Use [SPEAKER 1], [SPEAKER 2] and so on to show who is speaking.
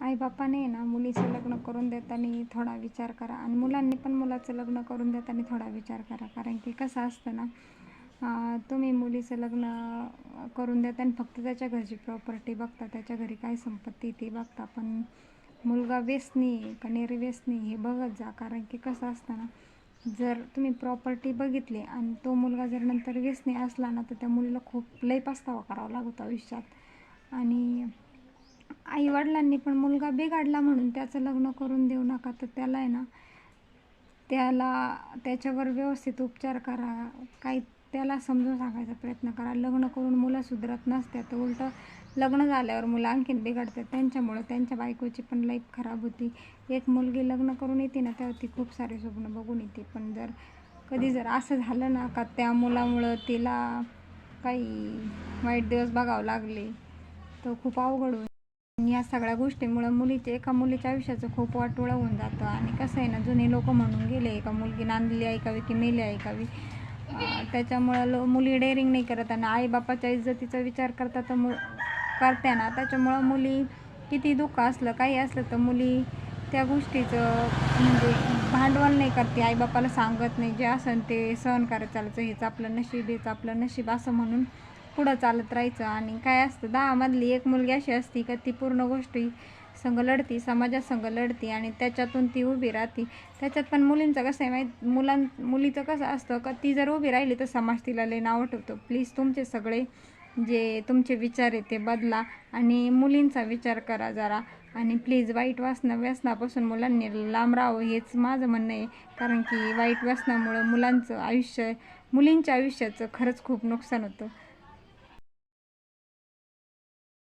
[SPEAKER 1] आईबापाने ना मुलीचं लग्न करून देताना थोडा विचार करा. आणि मुलांनी पण मुलाचं लग्न करून देताना थोडा विचार करा. कारण की कसं असतं ना तुम्ही मुलीचं लग्न करून देता आणि फक्त त्याच्या घरची प्रॉपर्टी बघता त्याच्या घरी काय संपत्ती ती बघता पण मुलगा व्यसनी आहे का निर्व्यसनी हे बघत जा. कारण की कसं असतं ना जर तुम्ही प्रॉपर्टी बघितली आणि तो मुलगा जर नंतर व्यसनी असला ना तर त्या मुलीला खूप लय पस्तावा करावा लागतो आयुष्यात. आणि आईवडिलांनी पण मुलगा बिघडला म्हणून त्याचं लग्न करून देऊ नका तर त्याला आहे ना त्याला त्याच्यावर व्यवस्थित उपचार करा काही त्याला समजून सांगायचा प्रयत्न करा. लग्न करून मुलं सुधरत नसतात तर उलटं लग्न झाल्यावर मुलं आणखीन बिघडतात. त्यांच्यामुळं त्यांच्या बायकोची पण लाईफ खराब होती. एक मुलगी लग्न करून येते ना त्यावरती ती खूप सारे स्वप्न बघून येते. पण जर कधी जर असं झालं ना का त्या मुलामुळं तिला काही वाईट दिवस बघावं लागले तर खूप अवघड होईल या सगळ्या गोष्टीमुळं मुलीचे एका मुलीच्या आयुष्याचं खूप वाटोळं होऊन जातं. आणि कसं आहे ना जुने लोक म्हणून गेले एका मुलगी नांदली ऐकावी की मेली ऐकावी. त्याच्यामुळं लो मुली डेअरिंग नाही करत आणि आईबापाच्या इज्जतीचा विचार करता तर मु करते ना. त्याच्यामुळं मुली किती दुःख असलं काही असलं तर मुली त्या गोष्टीचं म्हणजे भांडवल नाही करते. आईबापाला सांगत नाही जे असन ते सहन करत चालायचं हेच आपलं नशीब हेच आपलं नशीब असं म्हणून पुढं चालत राहायचं. आणि काय असतं दहामधली एक मुलगी अशी असती का ती पूर्ण गोष्टी संघ लढती समाजासंघ लढती आणि त्याच्यातून ती उभी राहते. त्याच्यात पण मुलींचं कसं आहे माहीत मुलां मुलीचं कसं असतं का ती जर उभी राहिली तर समाज तिला लय नावं ठेवतो. प्लीज तुमचे सगळे जे तुमचे विचार आहे ते बदला आणि मुलींचा विचार करा जरा. आणि प्लीज वाईट वासना व्यसनापासून मुलांनी लांब राहावं हेच माझं म्हणणं आहे. कारण की वाईट व्यसनामुळं मुलांचं आयुष्य मुलींच्या आयुष्याचं खरंच खूप नुकसान होतं.